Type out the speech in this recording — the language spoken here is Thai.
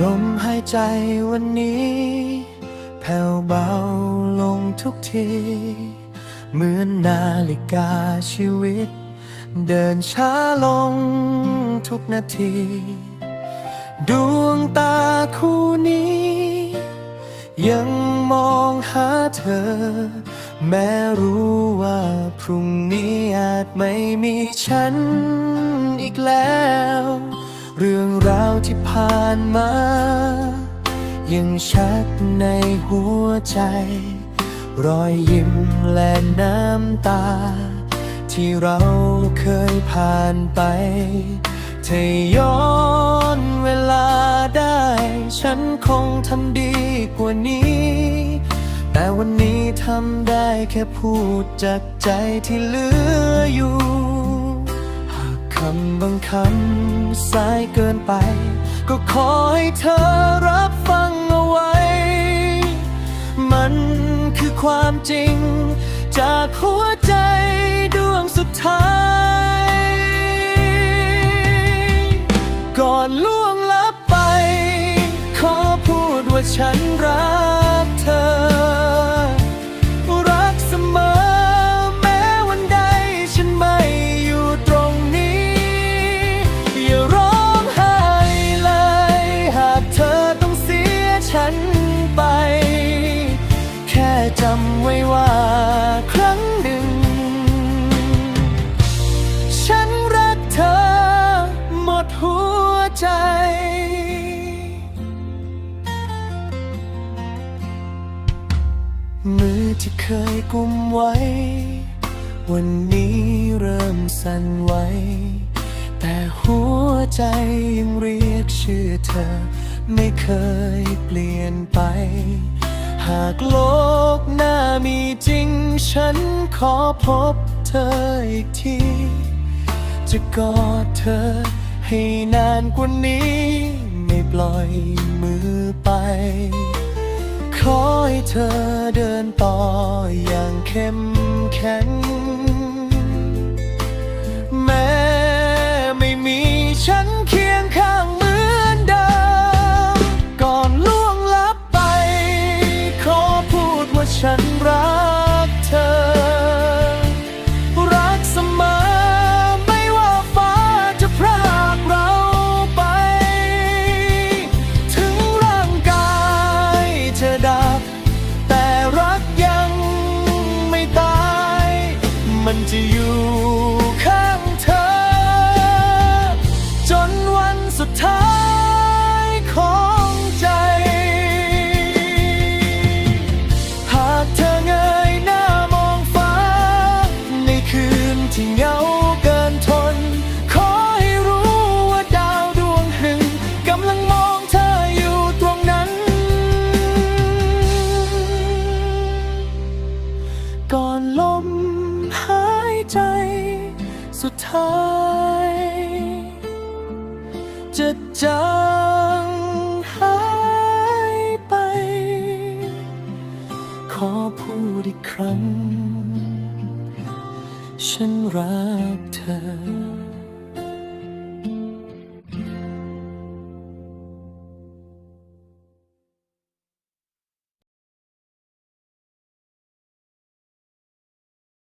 ลมหายใจวันนี้ แผ่วเบาลงทุกที เหมือนนาฬิกาชีวิต เดินช้าลงทุกนาที ดวงตาคู่นี้ ยังมองหาเธอ แม้รู้ว่าพรุ่งนี้อาจไม่มีฉันอีกแล้ว รื่องราวที่ผ่านมา ยังชัดในหัวใจ รอยยิ้มและน้ำตา ที่เราเคยผ่านไปถ้าย้อนเวลาได้ ฉันคงทำดีกว่านี้ แต่วันนี้ทำได้แค่พูดจากใจที่เหลืออยู่ หากคำบางคำ สายเกินไป ก็ขอให้เธอรับฟังเอาไว้ มันคือความจริง จากหัวใจดวงสุดท้าย ก่อนล่วงลับไป ขอพูดว่าฉันรักเธอำไว้ว่าครั้งหนึ่ง ฉันรักเธอหมดหัวใจ มือที่เคยกุมไว้ วันนี้เริ่มสั่นไหวแต่หัวใจยังเรียกชื่อเธอ ไม่เคยเปลี่ยนไป หากโลกหน้ามีจริง ฉันขอพบเธออีกที จะกอดเธอให้นานกว่านี้ ไม่ปล่อยมือไป ขอให้เธอเดินต่ออย่างเข้มแข็ง รักเธอ รักเสมอไม่ว่าฟ้าจะพรากเราไป ถึงร่างกายจะดับ แต่รักยังไม่ตาย มันจะอยู่ ลมหายใจ สุดท้าย จะจางหายไป ขอพูดอีกครั้ง ฉันรักเธอ